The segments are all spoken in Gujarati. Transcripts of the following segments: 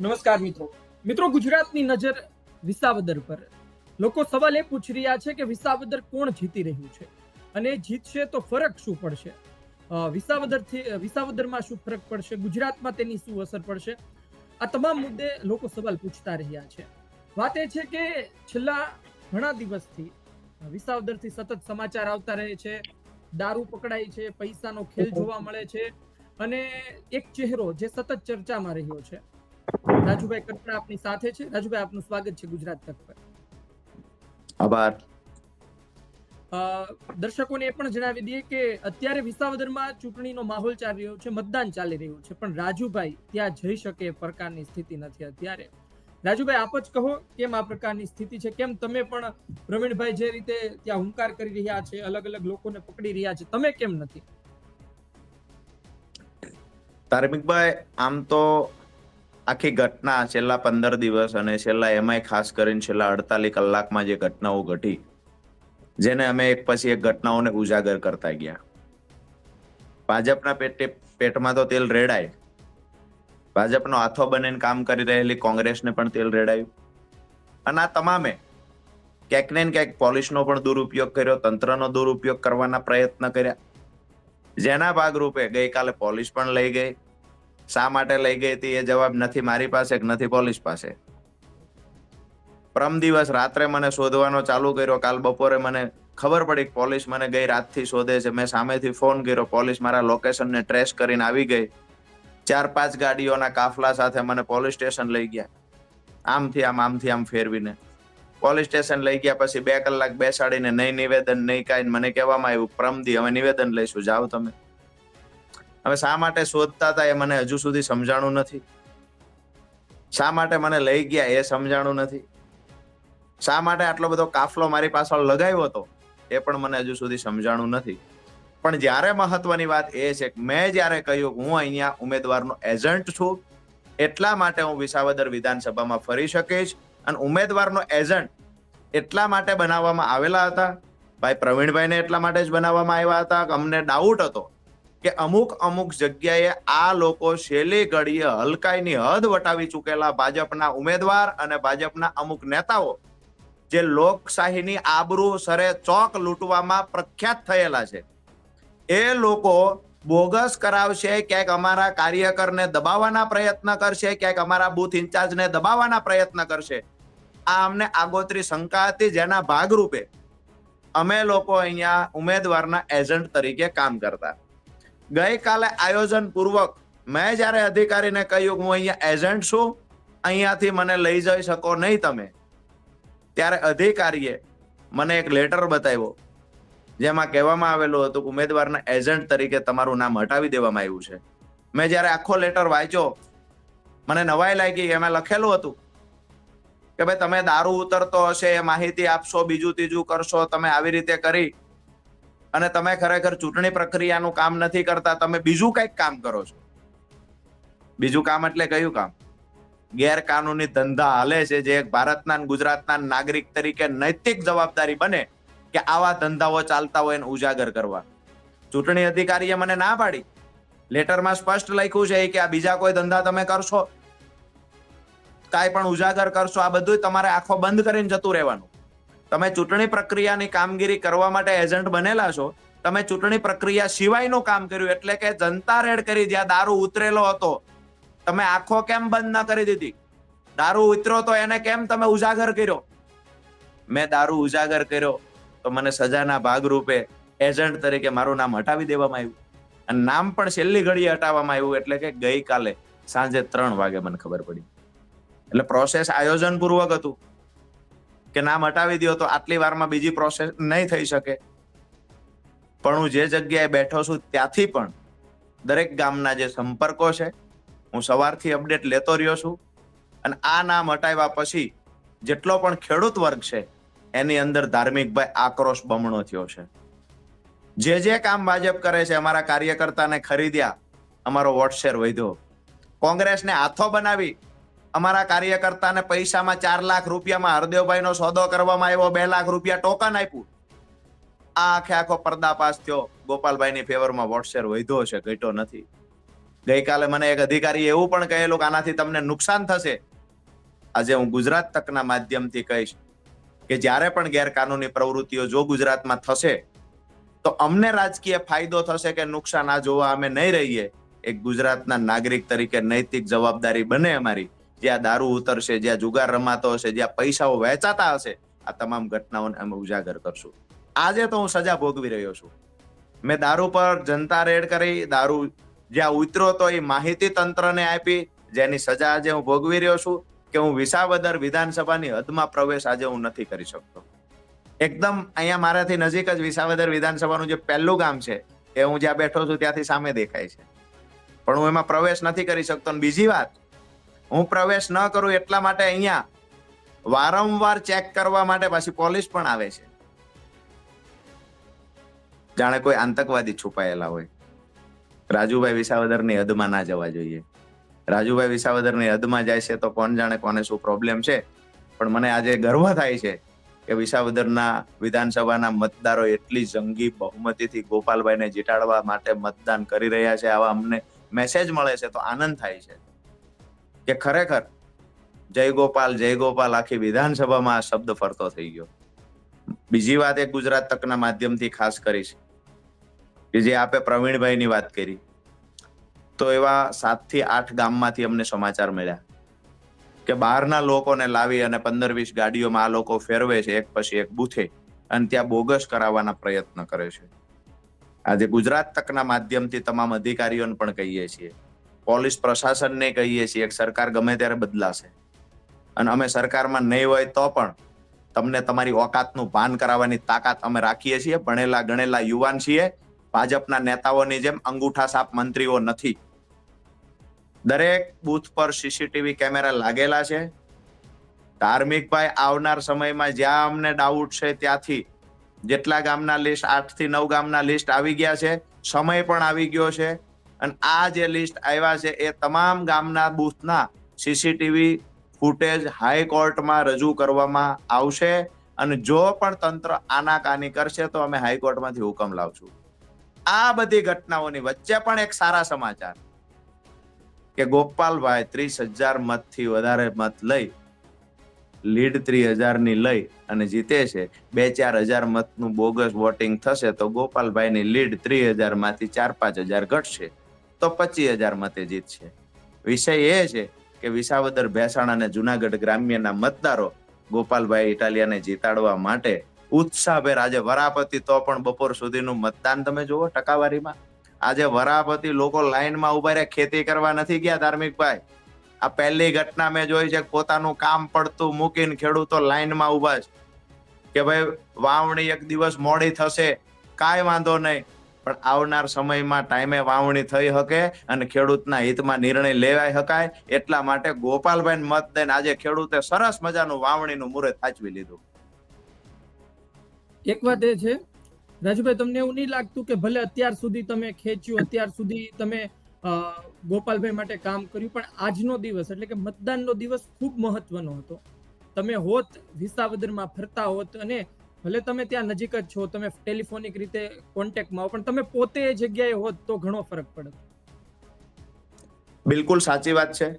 નમસ્કાર મિત્રો. મિત્રો ગુજરાતની નજર વિસાવદર પર. લોકો સવાલ એ પૂછી રહ્યા છે કે વિસાવદર કોણ જીતી રહ્યું છે? અને જીતશે તો ફરક શું પડશે? વિસાવદરથી વિસાવદરમાં શું ફરક પડશે? ગુજરાતમાં તેની શું અસર પડશે? આ તમામ મુદ્દે લોકો સવાલ પૂછતા રહ્યા છે. વાત એ છે કે છેલ્લા ઘણા દિવસથી વિસાવદરથી સતત સમાચાર આવતા રહે છે. દારૂ પકડાય છે પૈસાનો ખેલ જોવા મળે છે. અને એક ચહેરો જે સતત ચર્ચામાં રહ્યો છે. રાજુભાઈ કટરા આપની સાથે છે. રાજુભાઈ આપનું સ્વાગત છે ગુજરાત તક પર. આભાર. દર્શકોને એ પણ જણાવી દઈએ કે અત્યારે વિસાવદરમાં ચૂંટણીનો માહોલ ચાલી રહ્યો છે મતદાન ચાલી રહ્યું છે પણ રાજુભાઈ ત્યાં જઈ શકે એ પ્રકારની સ્થિતિ નથી અત્યારે. રાજુભાઈ આપ જ કહો કેમ આ પ્રકારની સ્થિતિ છે? કેમ તમે પણ પ્રવીણભાઈ જે રીતે ત્યાં હુંકાર કરી રહ્યા છે અલગ અલગ લોકોને પકડી રહ્યા છે તમે કેમ નથી? ધાર્મિકભાઈ આમ તો આખી ઘટના છેલ્લા પંદર દિવસ અને છેલ્લા એમાંય ખાસ કરીને છેલ્લા અડતાલીસ કલાકમાં જે ઘટનાઓ ઘટી, જેને અમે એક પછી એક ઘટનાઓને ઉજાગર કરતા ગયા. ભાજપના પેટે, પેટમાં તો તેલ રેડાય. ભાજપનો હાથો બનીને કામ કરી રહેલી કોંગ્રેસને પણ તેલ રેડાયું. અને આ તમામે ક્યાંક ને ક્યાંક પોલીસનો પણ દુરુપયોગ કર્યો, તંત્રનો દુરુપયોગ કરવાના પ્રયત્ન કર્યા. જેના ભાગરૂપે ગઈકાલે પોલીસ પણ લઈ ગઈ. શા માટે લઈ ગઈ હતી એ જવાબ નથી મારી પાસે કે નથી પોલીસ પાસે? પ્રમ દિવસ રાત્રે મને શોધવાનો ચાલુ કર્યો. કાલ બપોરે મને ખબર પડી પોલીસ મને ગઈ રાતથી શોધે છે. મેં સામેથી ફોન કર્યો. પોલીસ મારા લોકેશનને ટ્રેસ કરીને આવી ગઈ. ચાર પાંચ ગાડીઓના કાફલા સાથે મને પોલીસ સ્ટેશન લઈ ગયા. આમથી આમ આમથી આમ ફેરવીને. પોલીસ સ્ટેશન લઈ ગયા પછી બે કલાક બેસાડીને નહીં નિવેદન, નહીં કાંઈ. મને કહેવામાં આવ્યું, પ્રમદી અમે નિવેદન લઈશું. જાઓ તમે. હવે શા માટે શોધતા હતા એ મને હજુ સુધી સમજાણું નથી? શા માટે મને લઈ ગયા એ સમજાણું નથી? શા માટે આટલો બધો કાફલો મારી પાછળ લગાવ્યો હતો એ પણ મને હજુ સુધી સમજાણું નથી. પણ જ્યારે મહત્વની વાત એ છે કે મેં જ્યારે કહ્યું હું અહીંયા ઉમેદવારનો એજન્ટ છું, એટલા માટે હું વિસાવદર વિધાનસભામાં ફરી શકીશ અને ઉમેદવારનો એજન્ટ એટલા માટે બનાવવામાં આવેલા હતા? ભાઈ પ્રવીણભાઈને એટલા માટે જ બનાવવામાં આવ્યા હતા કે અમને ડાઉટ હતો? કે અમુક અમુક જગ્યાએ આ લોકો છેલ્લી ઘડીએ હલકાઈની હદ વટાવી ચૂકેલા ભાજપના ઉમેદવાર અને ભાજપના અમુક નેતાઓ જે લોકશાહીની આબરૂ સરે ચોક લૂંટવામાં પ્રખ્યાત થયેલા છે. એ લોકો બોગસ કરાવશે, ક્યાંક અમારા કાર્યકરને દબાવવાના પ્રયત્ન કરશે, ક્યાંક અમારા બુથ ઇન્ચાર્જને દબાવવાના પ્રયત્ન કરશે. આ અમને આગોતરી શંકા હતી જેના ભાગરૂપે અમે લોકો અહીંયા ઉમેદવારના એજન્ટ તરીકે કામ કરતા. ગઈકાલે આયોજન પૂર્વક મેં જ્યારે અધિકારીને કહ્યું, હું અહીંયા એજન્ટ છું, અહીંયાથી મને લઈ જઈ શકો નહીં તમે. ત્યારે અધિકારીએ મને એક લેટર બતાવ્યો, જેમાં કહેવામાં આવેલું હતું કે ઉમેદવારના એજન્ટ તરીકે તમારું નામ હટાવી દેવામાં આવ્યું છે. મેં જ્યારે આખો લેટર વાંચ્યો, મને નવાઈ લાગી. એમાં લખેલું હતું કે, ભાઈ, તમે દારૂ ઉતરતો હશે, માહિતી આપશો, બીજું ત્રીજું કરશો, તમે આવી રીતે કરી અને તમે ખરેખર ચૂંટણી પ્રક્રિયાનું કામ નથી કરતા, તમે બીજું કંઈક કામ કરો છો. બીજું કામ એટલે કયું કામ? ગેરકાનૂની ધંધા હાલે છે જે ભારતના ગુજરાતના નાગરિક તરીકે નૈતિક જવાબદારી બને કે આવા ધંધાઓ ચાલતા હોય એને ઉજાગર કરવા. ચૂંટણી અધિકારીએ મને ના પાડી. લેટરમાં સ્પષ્ટ લખ્યું છે કે આ બીજા કોઈ ધંધા તમે કરશો? કાંઈ પણ ઉજાગર કરશો? આ બધું તમારે આંખો બંધ કરીને જતું રહેવાનું. તમે ચૂંટણી પ્રક્રિયાની કામગીરી કરવા માટે એજન્ટ બનેલા છો, તમે ચૂંટણી પ્રક્રિયા સિવાયનું કામ કર્યું, એટલે કે જનતા રેડ કરી જ્યાં દારૂ ઉતરેલો હતો, તમે આંખો કેમ બંધ ન કરી દીધી? દારૂ ઉતર્યો તો એને કેમ તમે ઉજાગર કર્યો? મેં દારૂ ઉજાગર કર્યો, તો મને સજાના ભાગરૂપે એજન્ટ તરીકે મારું નામ હટાવી દેવામાં આવ્યું. અને નામ પણ છેલ્લી ઘડીએ હટાવવામાં આવ્યું, એટલે કે ગઈકાલે સાંજે ત્રણ વાગે મને ખબર પડી. એટલે પ્રોસેસ આયોજન પૂર્વક હતું. કે નામ હટાવી દો તો આટલી વારમાં બીજી પ્રોસેસ નહીં થઈ શકે. પણ હું જે જગ્યાએ બેઠો છું ત્યાંથી પણ દરેક ગામના જે સંપર્કો છે, હું સવારથી અપડેટ લેતો રહ્યો છું. અને આ નામ હટાવ્યા પછી જેટલો પણ ખેડૂત વર્ગ છે, એની અંદર ધાર્મિકભાઈ આક્રોશ બમણો થયો છે. જે જે કામ ભાજપ કરે છે, અમારા કાર્યકર્તાને ખરીદ્યા, અમારો વોટ શેર વધ્યો. કોંગ્રેસને હાથો બનાવી અમારા કાર્યકર્તાને પૈસામાં ચાર લાખ રૂપિયામાં હરદેવભાઈનો સોદો કરવામાં આવ્યો, બે લાખ રૂપિયા ટોકન આપ્યું. આ આખે આખો પર્દાપાસ થયો. ગોપાલભાઈની ફેવરમાં વોટશેર વધ્યો છે, ઘટ્યો નથી. ગઈકાલે મને એક અધિકારી એવું પણ કહેલું કે આનાથી તમને નુકસાન થશે. આજે હું ગુજરાત તકના માધ્યમથી કહીશ કે જ્યારે પણ ગેરકાનૂની પ્રવૃત્તિઓ જો ગુજરાતમાં થશે, તો અમને રાજકીય ફાયદો થશે કે નુકસાન આ જોવા અમે નહીં રહીએ. એક ગુજરાતના નાગરિક તરીકે નૈતિક જવાબદારી બને અમારી. જ્યાં દારૂ ઉતરશે, જ્યાં જુગાર રમાતો હશે, જ્યાં પૈસાઓ વહેંચાતા હશે, આ તમામ ઘટનાઓને અમે ઉજાગર કરશું. આજે તો હું સજા ભોગવી રહ્યો છું. મેં દારૂ પર જનતા રેડ કરી, દારૂ જ્યાં ઉતરો તો એ માહિતી તંત્રને આપી, જેની સજા આજે હું ભોગવી રહ્યો છું, કે હું વિસાવદર વિધાનસભાની હદમાં પ્રવેશ આજે હું નથી કરી શકતો. એકદમ અહીંયા મારાથી નજીક જ વિસાવદર વિધાનસભાનું જે પહેલું ગામ છે, એ હું જ્યાં બેઠો છું ત્યાંથી સામે દેખાય છે. પણ હું એમાં પ્રવેશ નથી કરી શકતો. બીજી વાત હું પ્રવેશ ન કરું એટલા માટે અહીંયા વારંવાર ચેક કરવા માટે પાછી પોલીસ પણ આવે છે. જાણે કોઈ આતંકવાદી છુપાયેલા હોય. રાજુભાઈ વિસાવદરની હદમાં ના જવા જોઈએ. રાજુભાઈ વિસાવદરની હદમાં જાય છે તો કોણ જાણે કોને શું પ્રોબ્લેમ છે? પણ મને આજે ગર્વ થાય છે કે વિસાવદરના વિધાનસભાના મતદારો એટલી જંગી બહુમતીથી ગોપાલભાઈને જીતાડવા માટે મતદાન કરી રહ્યા છે. આવા અમને મેસેજ મળે છે તો આનંદ થાય છે. કે ખરેખર જય ગોપાલ જય ગોપાલ આખી વિધાનસભામાં આ શબ્દ ફરતો થઈ ગયો. બીજી વાત એ ગુજરાત તકના માધ્યમથી ખાસ કરીશ કે જે આપે પ્રવીણભાઈની વાત કરી, તો એવા સાતથી આઠ ગામમાંથી અમને સમાચાર મળ્યા કે બહારના લોકોને લાવી અને પંદર વીસ ગાડીઓમાં આ લોકો ફેરવે છે, એક પછી એક બુથે, અને ત્યાં બોગસ કરાવવાના પ્રયત્ન કરે છે. આજે ગુજરાત તકના માધ્યમથી તમામ અધિકારીઓને પણ કહીએ છીએ પોલીસ પ્રશાસનને કહીએ છીએ કે સરકાર ગમે ત્યારે બદલાશે. અને અમે સરકારમાં નહીં હોય તો પણ તમને તમારી ઓકાતનું ભાન કરાવવાની તાકાત અમે રાખીએ છીએ. ભણેલા, ગણેલા યુવાન છીએ. ભાજપના નેતાઓની જેમ અંગૂઠા સાપ મંત્રીઓ નથી. દરેક બૂથ પર સીસીટીવી કેમેરા લાગેલા છે. ધાર્મિકભાઈ, આવનાર સમયમાં જ્યાં અમને ડાઉટ છે ત્યાંથી જેટલા ગામના લિસ્ટ આઠથી નવ ગામના લિસ્ટ આવી ગયા છે. સમય પણ આવી ગયો છે. અને આ જે લિસ્ટ આવ્યા છે, એ તમામ ગામના બૂથના સીસીટીવી ફૂટેજ હાઈકોર્ટમાં રજૂ કરવામાં આવશે અને જો પણ તંત્ર આનાકાની કરશે, તો અમે હાઈકોર્ટમાંથી હુકમ લાવશું. આ બધી ઘટનાઓની વચ્ચે પણ એક સારા સમાચાર કે ગોપાલભાઈ ત્રીસ હજાર મતથી વધારે મત લઈ, લીડ ત્રી હજારની લઈ અને જીતે છે. બે ચાર હજાર મતનું બોગસ વોટિંગ થશે તો ગોપાલભાઈની લીડ ત્રી હજારમાંથી ચાર પાંચ હજાર ઘટશે. તો પચીસ હજાર મતે જીતશે વિષય એ છે કે વિસાવદર, ભેસાણ અને જુનાગઢ ગ્રામ્યના મતદારો ગોપાલભાઈ ઇટાલિયાને જીતાડવા માટે ઉત્સાહભેર આજે વરાપતિ તો પણ બપોર સુધીનું મતદાન તમે જુઓ ટકાવારીમાં. આજે વરાપતિ લોકો લાઈનમાં ઊભા રહ્યા, ખેતી કરવા નથી ગયા ધાર્મિકભાઈ. આ પહેલી ઘટના મેં જોઈ છે પોતાનું કામ પડતું મૂકીને ખેડૂતો લાઈનમાં ઊભા છે. કે ભાઈ વાવણી એક દિવસ મોડી થશે, કાંઈ વાંધો નહીં. પણ આવનાર સમયમાં ટાઈમે વાવણી થઈ શકે અને ખેડૂતના હિતમાં નિર્ણય લેવાઈ શકાય એટલા માટે ગોપાલભાઈ મત દઈને આજે ખેડૂતે સરસ મજાનું વાવણીનું મુહૂર્ત સાચવી લીધું. એક વાત એ છે, રાજુભાઈ, તમને એવું નહીં લાગતું કે ભલે અત્યાર સુધી તમે ખેંચ્યું, અત્યાર સુધી તમે ગોપાલભાઈ માટે કામ કર્યું, પણ આજનો દિવસ એટલે કે મતદાનનો દિવસ ખૂબ મહત્વનો હતો. તમે હોત વિસાવદરમાં ફરતા હોત અને ભલે તમે ત્યાં નજીક જ છો, તમે ટેલિફોનિક રીતે કોન્ટેક્ટમાં હો, પણ તમે પોતે એ જગ્યાએ હોત તો ઘણો ફરક પડે. બિલકુલ સાચી વાત છે.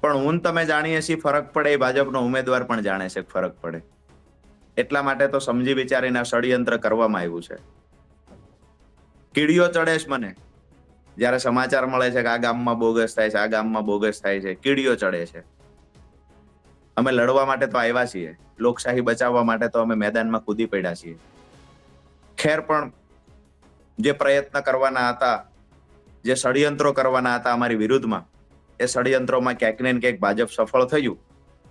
પણ હું તમે જાણીએ છીએ ફરક પડે, એ ભાજપનો ઉમેદવાર પણ જાણે છે ફરક પડે. એટલા માટે તો સમજી વિચારીને ષડયંત્ર કરવામાં આવ્યું છે. કીડીઓ ચડે છે મને. જ્યારે સમાચાર મળે છે કે આ ગામમાં બોગસ થાય છે, આ ગામમાં બોગસ થાય છે, કીડીઓ ચડે છે. અમે લડવા માટે તો આવ્યા છીએ. લોકશાહી બચાવવા માટે તો અમે મેદાનમાં કૂદી પડ્યા છીએ. ખેર પણ જે પ્રયત્ન કરવાના હતા, જે ષડયંત્રો કરવાના હતા અમારી વિરુદ્ધમાં, એ ષડયંત્રોમાં ક્યાંક ને ક્યાંક ભાજપ સફળ થયું.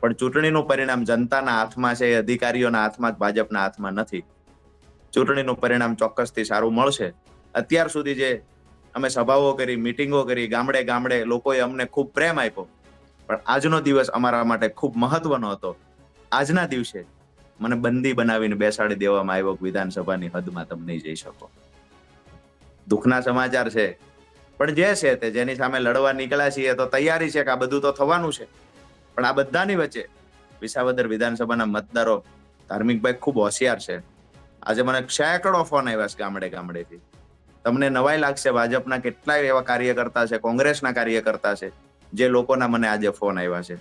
પણ ચૂંટણીનું પરિણામ જનતાના હાથમાં છે એ અધિકારીઓના હાથમાં જ ભાજપના હાથમાં નથી. ચૂંટણીનું પરિણામ ચોક્કસથી સારું મળશે. અત્યાર સુધી જે અમે સભાઓ કરી, મિટિંગો કરી, ગામડે ગામડે લોકોએ અમને ખૂબ પ્રેમ આપ્યો. પણ આજનો દિવસ અમારા માટે ખૂબ મહત્વનો હતો. આજના દિવસે મને બંદી બનાવીને બેસાડી દેવામાં આવ્યો વિધાનસભાની હદમાં તમે નહીં જઈ શકો. દુઃખના સમાચાર છે. પણ જે છે તે જેની સામે લડવા નીકળ્યા છીએ તો તૈયારી છે કે આ બધું તો થવાનું છે. પણ આ બધાની વચ્ચે વિસાવદર વિધાનસભાના મતદારો ધાર્મિકભાઈ ખૂબ હોશિયાર છે. આજે મને સેંકડો ફોન આવ્યા છે ગામડે ગામડેથી. તમને નવાઈ લાગશે, ભાજપના કેટલાય એવા કાર્યકર્તા છે, કોંગ્રેસના કાર્યકર્તા છે. જે લોકોના મને આજે ફોન આવ્યા છે.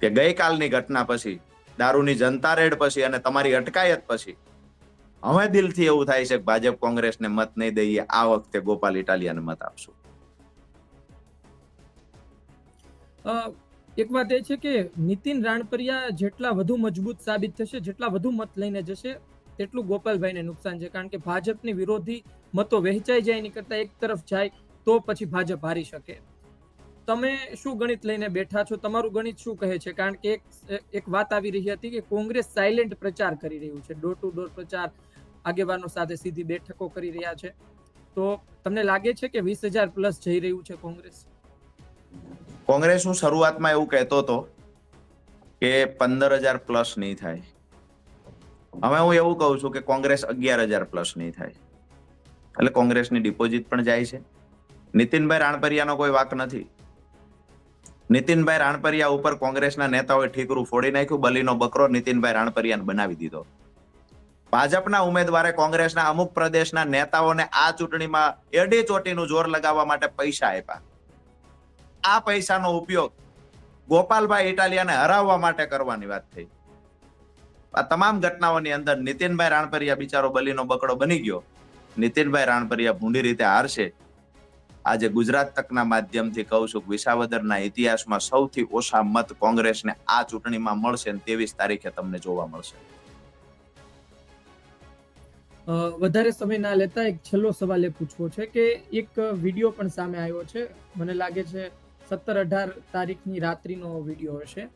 કે ગઈકાલની ઘટના પછી, દારૂની જનતા રેડ પછી અને તમારી અટકાયત પછી, હવે દિલથી એવું થાય છે કે ભાજપ કોંગ્રેસને મત નહીં દઈએ, આ વખતે ગોપાલ ઇટાલિયાને મત આપશું. એક વાત એ છે કે નીતિન રાણપરિયા જેટલા વધુ મજબૂત સાબિત થશે, જેટલા વધુ મત લઈને જશે, તેટલું ગોપાલભાઈને નુકસાન છે. કારણ કે ભાજપની વિરોધી મતો વહેંચાઈ જાય એની કરતા એક તરફ જાય, તો પછી ભાજપ હારી શકે. તમે શું ગણિત લઈને બેઠા છો? તમારું ગણિત શું કહે છે? કારણ કે એક એક વાત આવી રહી હતી કે કોંગ્રેસ સાયલેન્ટ પ્રચાર કરી રહ્યું છે. ડોર ટુ ડોર પ્રચાર આગેવાનો સાથે સીધી બેઠકો કરી રહ્યા છે. તો તમને લાગે છે કે વીસ હજાર પ્લસ જઈ રહ્યું છે કોંગ્રેસ? કોંગ્રેસ હું શરૂઆતમાં એવું કહેતો હતો કે પંદર હજાર પ્લસ નહીં થાય. હવે હું એવું કહું છું કે કોંગ્રેસ અગિયાર હજાર પ્લસ નહીં થાય. એટલે કોંગ્રેસની ડિપોઝિટ પણ જાય છે. નીતિનભાઈ રાણપરિયાનો કોઈ વાક નથી. નીતિનભાઈ રાણપરિયા ઉપર કોંગ્રેસના નેતાઓએ ઠીકરું ફોડી નાખ્યું, બલીનો બકરો નીતિનભાઈ રાણપરિયાને બનાવી દીધો. ભાજપના ઉમેદવારે કોંગ્રેસના અમુક પ્રદેશના નેતાઓને આ ચૂંટણીમાં એડી ચોટીનું જોર લગાવવા માટે પૈસા આપ્યા. આ પૈસાનો ઉપયોગ ગોપાલભાઈ ઇટાલિયાને હરાવવા માટે કરવાની વાત થઈ. આ તમામ ઘટનાઓની અંદર નીતિનભાઈ રાણપરિયા બિચારો બલીનો બકડો બની ગયો. નીતિનભાઈ રાણપરિયા ભૂંડી રીતે હારશે. આજે ગુજરાત તકના માધ્યમથી કહું છું વિસાવદરના ઇતિહાસમાં સૌથી ઓછા મત કોંગ્રેસને આ ચૂંટણીમાં મળશે અને ત્રેવીસ તારીખે તમને જોવા મળશે. વધારે સમય ના લેતા એક છેલ્લો સવાલ એ પૂછવો છે કે એક વીડિયો પણ સામે આવ્યો છે. મને લાગે છે સત્તર અઢાર તારીખની રાત્રિનો વીડિયો હશે.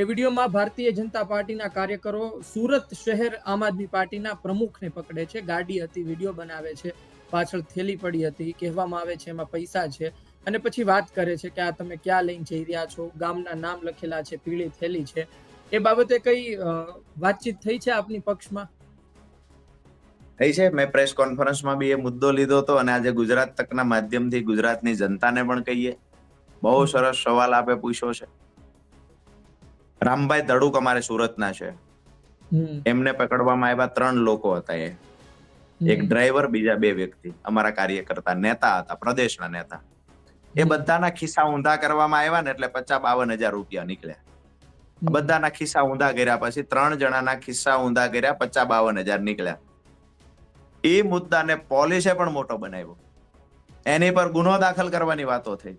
એ વિડીયોમાં ભારતીય જનતા પાર્ટીના કાર્યકરો સુરત શહેર આમ આદમી પાર્ટીના પ્રમુખને પકડે છે. ગાડી હતી, વીડિયો બનાવે છે. પાછળ થેલી પડી હતી કહેવામાં આવે છે એમાં પૈસા છે. અને પછી વાત કરે છે કે આ તમે ક્યાં લઈને જઈ રહ્યા છો? ગામના નામ લખેલા છે પીળી થેલી છે. એ બાબતે કઈ વાતચીત થઈ છે આપની પક્ષમાં? થઈ છે. મેં પ્રેસ કોન્ફરન્સમાં બી એ મુદ્દો લીધો હતો અને આજે ગુજરાત તકના માધ્યમથી ગુજરાતની જનતાને પણ કહીએ. બહુ સરસ સવાલ આપે પૂછ્યો છે. રામભાઈ દડુક અમારે સુરતના છે. એમને પકડવામાં આવ્યા ત્રણ લોકો હતા એ. એક ડ્રાઈવર બીજા બે વ્યક્તિ અમારા કાર્યકર્તા નેતા હતા પ્રદેશના નેતા. એ બધાના ખિસ્સા ઊંધા કરવામાં આવ્યા ને એટલે પચાસ બાવન હજાર રૂપિયા નીકળ્યા. બધાના ખિસ્સા ઊંધા કર્યા પછી ત્રણ જણાના ખિસ્સા ઊંધા કર્યા પચાસ બાવન હજાર નીકળ્યા. એ મુદ્દાને પોલીસે પણ મોટો બનાવ્યો. એની પર ગુનો દાખલ કરવાની વાતો થઈ.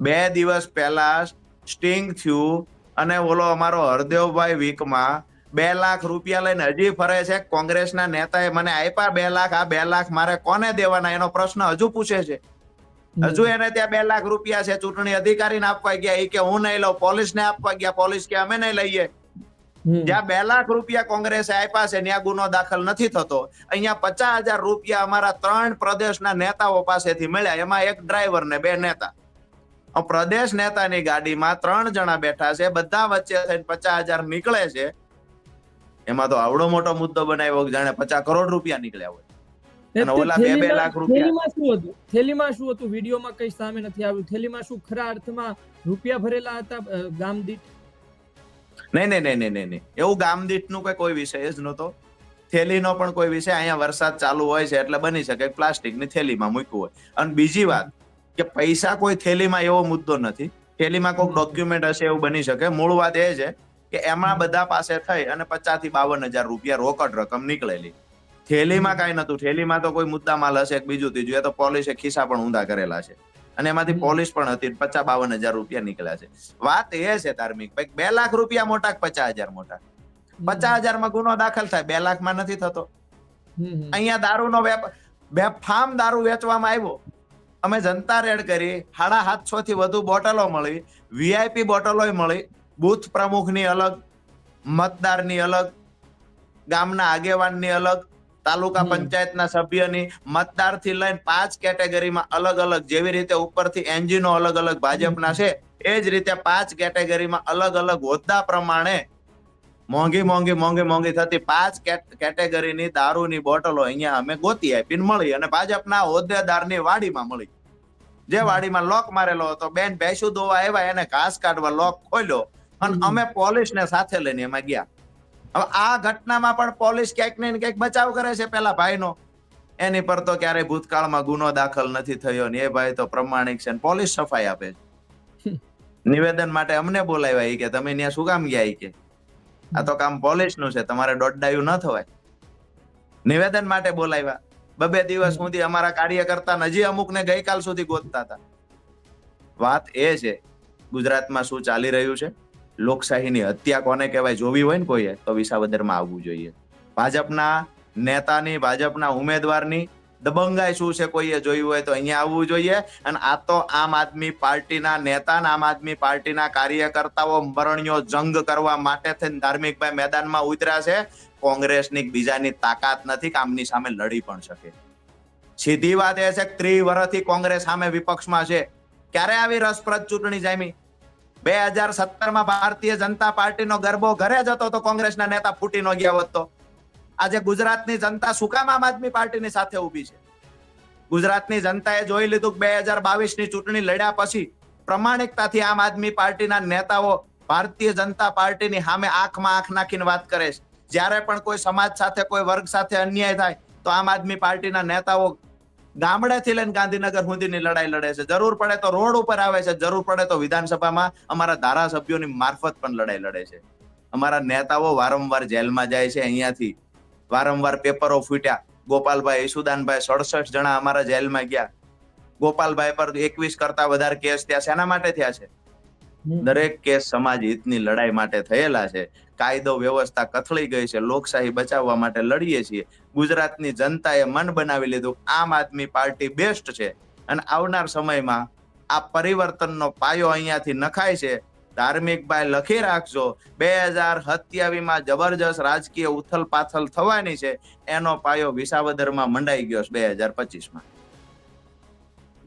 બે દિવસ પહેલા સ્ટિંગ થયું અને ઓલો અમારો હરદેવભાઈ વીકમાં બે લાખ રૂપિયા લઈને હજી ફરે છે. કોંગ્રેસના નેતાએ મને આપ્યા બે લાખ. આ બે લાખ મારે કોને દેવાના? એનો પ્રશ્ન હજુ પૂછે છે. હજુ એને ત્યાં બે લાખ રૂપિયા છે ચૂંટણી અધિકારીને આપવા ગયા. એ કે હું નહીં લઉં. પોલીસને આપવા ગયા. પોલીસ કે અમે નહીં લઈએ. જ્યાં બે લાખ રૂપિયા કોંગ્રેસે આપ્યા છે ત્યાં ગુનો દાખલ નથી થતો. અહીંયા પચાસ હજાર રૂપિયા અમારા ત્રણ પ્રદેશના નેતાઓ પાસેથી મળ્યા. એમાં એક ડ્રાઈવર ને બે નેતા. પ્રદેશ નેતાની ગાડીમાં ત્રણ જણા બેઠા છે. બધા વચ્ચે થઈને પચાસ હજાર નીકળે છે. એમાં તો આવડો મોટો મુદ્દો બનાવ્યો જાણે પચાસ કરોડ રૂપિયા નીકળ્યા હોય. અને ઓલા બે બે લાખ રૂપિયા. શું હતું? થેલીમાં શું હતું? વિડીયોમાં કઈ સામે નથી આવ્યું. થેલીમાં શું ખરા અર્થમાં રૂપિયા ભરેલા હતા ગામ દીઠ નહીં નહીં નહીં નહીં નહીં. એવું ગામ દીઠનું કોઈ કોઈ વિષય જ નહોતો. થેલીનો પણ કોઈ વિષય. અહીંયા વરસાદ ચાલુ હોય છે એટલે બની શકે પ્લાસ્ટિકની થેલીમાં મૂક્યું હોય. અને બીજી વાત કે પૈસા કોઈ થેલીમાં એવો મુદ્દો નથી. થેલીમાં કોઈ ડોક્યુમેન્ટ હશે એવું બની શકે. મૂળ વાત એ છે કે એમાં બધા પાસે થઈ અને પચાસથી બાવન હજાર રૂપિયા રોકડ રકમ નીકળેલી. થેલીમાં કાંઈ નતું થેલીમાં તો કોઈ મુદ્દા માલ હશે બીજું ત્રીજું. એ તો પોલીસે ખિસ્સા પણ ઊંધા કરેલા છે. અને એમાંથી પોલીસ પણ હતી પચાસ બાવન હજાર રૂપિયા નીકળ્યા છે. વાત એ છે ધાર્મિક ભાઈ બે લાખ રૂપિયા મોટા પચાસ હજાર મોટા? પચાસ હજારમાં ગુનો દાખલ થાય બે લાખમાં નથી થતો. અહીંયા દારૂનો વેપાર બેફામ દારૂ વેચવામાં આવ્યો. અમે જનતા રેડ કરી સાડા સાતસો થી વધુ બોટલો મળી વીઆઈપી બોટલો મળી બુથ પ્રમુખની અલગ મતદારની અલગ ગામના આગેવાનની અલગ તાલુકા પંચાયતના સભ્યની મતદારથી લઈને પાંચ કેટેગરીમાં અલગ અલગ જેવી રીતે ઉપરથી એનજીનો અલગ અલગ ભાજપના છે એ જ રીતે પાંચ કેટેગરીમાં અલગ અલગ હોદ્દા પ્રમાણે મોંઘી મોંઘી મોંઘી મોંઘી થતી પાંચ કેટ- કેટેગરીની દારૂની બોટલો અહીંયા અમે ગોતી આપીને મળી અને ભાજપના હોદ્દેદારની વાડીમાં મળી. જે વાડીમાં લોક મારેલો હતો બેન ભેંસુ દોવા આવ્યા એને ઘાસ કાઢવા લોક ખોલ્યો. અને. અમે પોલીસને સાથે લઈને એમાં ગયા. હવે આ ઘટનામાં પણ પોલીસ ક્યાંક ને ક્યાંક બચાવ કરે છે પેલા ભાઈનો. એની પર તો ક્યારેય ભૂતકાળમાં ગુનો દાખલ નથી થયો ને એ ભાઈ તો પ્રમાણિક છે પોલીસ સફાઈ આપે છે. નિવેદન માટે અમને બોલાવ્યા એ કે તમે ત્યાં શું કામ ગયા કે? આ તો કામ પોલીસનું છે તમારે દોડડાયું ન થવાય. નિવેદન માટે બોલાવ્યા. બબે દિવસ સુધી અમારા કાર્યકર્તા હજી અમુક ને ગઈકાલ સુધી ગોતતા હતા. વાત એ છે ગુજરાતમાં શું ચાલી રહ્યું છે? લોકશાહીની હત્યા કોને કહેવાય જોવી હોય ને કોઈએ, તો વિસાવદરમાં આવવું જોઈએ. ભાજપના નેતાની, ભાજપના ઉમેદવારની દબંગાઈ શું છે કોઈએ જોયું હોય તો અહીંયા આવવું જોઈએ. અને આ તો આમ આદમી પાર્ટીના નેતા આમ આદમી પાર્ટીના કાર્યકર્તાઓ મરણીયો જંગ કરવા માટે થઈને ધાર્મિકભાઈ મેદાનમાં ઉતર્યા છે. કોંગ્રેસની બીજાની તાકાત નથી કે આમની સામે લડી પણ શકે. સીધી વાત એ છે ત્રી વર્ષથી કોંગ્રેસ સામે વિપક્ષમાં છે. ક્યારે આવી રસપ્રદ ચૂંટણી જામી? બે હજાર સત્તરમાં ભારતીય જનતા પાર્ટીનો ગરબો ઘરે જ હતો તો કોંગ્રેસના નેતા ફૂટી નો ગયા હોત આજે ગુજરાતની જનતા શું આમ આદમી પાર્ટીની સાથે ઊભી છે. ગુજરાતની જનતાએ જોઈ લીધું કે બે હજાર બાવીસની ચૂંટણી લડ્યા પછી પ્રમાણિકતાથી આમ આદમી પાર્ટીના નેતાઓ ભારતીય જનતા પાર્ટીની સામે આંખમાં આંખ નાખીને વાત કરે છે. જ્યારે પણ કોઈ સમાજ સાથે, કોઈ વર્ગ સાથે અન્યાય થાય તો આમ આદમી પાર્ટીના નેતાઓ ગામડેથી લઈને ગાંધીનગર સુધીની લડાઈ લડે છે. જરૂર પડે તો રોડ ઉપર આવે છે. જરૂર પડે તો વિધાનસભામાં અમારા ધારાસભ્યોની મારફત પણ લડાઈ લડે છે. અમારા નેતાઓ વારંવાર જેલમાં જાય છે. અહીંયાથી વારંવાર પેપરો ફૂટ્યા. ગોપાલભાઈ ઈસુદાનભાઈ સડસઠ જણા અમારા જેલમાં ગયા. ગોપાલભાઈ પર એકવીસ કરતા વધારે કેસ ત્યાં શેના માટે થયા છે. દરેક કેસ સમાજ હિતની લડાઈ માટે થયેલા છે. કાયદો વ્યવસ્થા કથળી ગઈ છે. લોકશાહી બચાવવા માટે લડીએ છીએ. ગુજરાતની જનતાએ મન બનાવી લીધું. આમ આદમી પાર્ટી બેસ્ટ છે. અને આવનાર સમયમાં આ પરિવર્તનનો પાયો અહીંયાથી નખાય છે. ધાર્મિક ભાઈ લખી રાખજો. બે હજારમાં જબરજસ્ત રાજકીય ઉથલ પાથલ થવાની છે. એનો પાયો વિસાવદરમાં મંડાઈ ગયો છે બે હજાર પચીસમાં.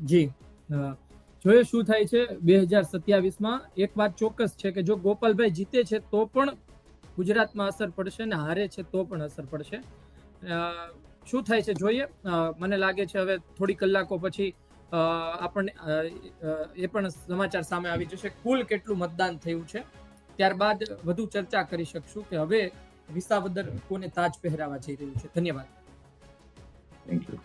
જી. જોઈએ શું થાય છે બે હજાર સત્યાવીસમાં. એક વાત ચોક્કસ છે કે જો ગોપાલભાઈ જીતે છે તો પણ ગુજરાતમાં અસર પડશે ને હારે છે તો પણ અસર પડશે. શું થાય છે જોઈએ? મને લાગે છે હવે થોડી કલાકો પછી આપણને એ પણ સમાચાર સામે આવી જશે. કુલ કેટલું મતદાન થયું છે? ત્યારબાદ વધુ ચર્ચા કરી શકશું કે હવે વિસાવદર કોને તાજ પહેરાવા જઈ રહ્યું છે. ધન્યવાદ. થેન્ક યુ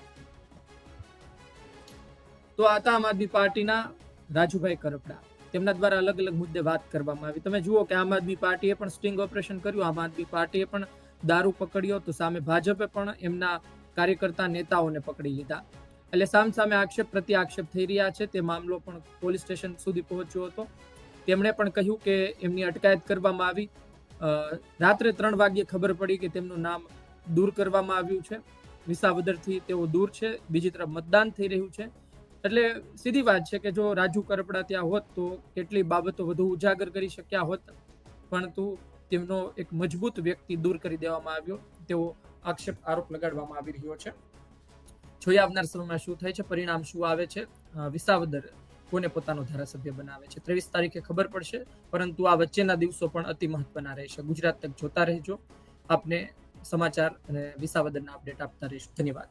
તો આ હતા આમ આદમી પાર્ટીના રાજુભાઈ કરપડા. તેમના દ્વારા અલગ અલગ મુદ્દે વાત કરવામાં આવી. તમે જુઓ કે આમ આદમી પાર્ટીએ પણ સ્ટિંગ ઓપરેશન કર્યું, આમ આદમી પાર્ટીએ પણ દારૂ પકડ્યો, તો સામે ભાજપે પણ એમના કાર્યકર્તા નેતાઓને પકડી લીધા. એટલે સામ સામે આક્ષેપ પ્રતિ આક્ષેપ થઈ રહ્યા છે. તે મામલો પણ પોલીસ સ્ટેશન સુધી પહોંચ્યો હતો. તેમણે પણ કહ્યું કે એમની અટકાયત કરવામાં આવી. રાત્રે ત્રણ વાગ્યે ખબર પડી કે તેમનું નામ દૂર કરવામાં આવ્યું છે. વિસાવદરથી તેઓ દૂર છે. બીજી તરફ મતદાન થઈ રહ્યું છે. એટલે સીધી વાત છે કે જો રાજુ કરપડા ત્યાં હોત તો કેટલી બાબતો વધુ ઉજાગર કરી શક્યા હોત. પરંતુ તેમનો એક મજબૂત વ્યક્તિ દૂર કરી દેવામાં આવ્યો. તેવો આક્ષેપ આરોપ લગાડવામાં આવી રહ્યો છે. જોઈએ આવનાર સમયમાં શું થાય છે, પરિણામ શું આવે છે? વિસાવદર કોને પોતાનો ધારાસભ્ય બનાવે છે? ત્રેવીસ તારીખે ખબર પડશે, પરંતુ આ વચ્ચેના દિવસો પણ અતિ મહત્વના રહેશે. ગુજરાત તક જોતા રહેજો. આપને સમાચાર અને વિસાવદરના અપડેટ આપતા રહીશું. ધન્યવાદ.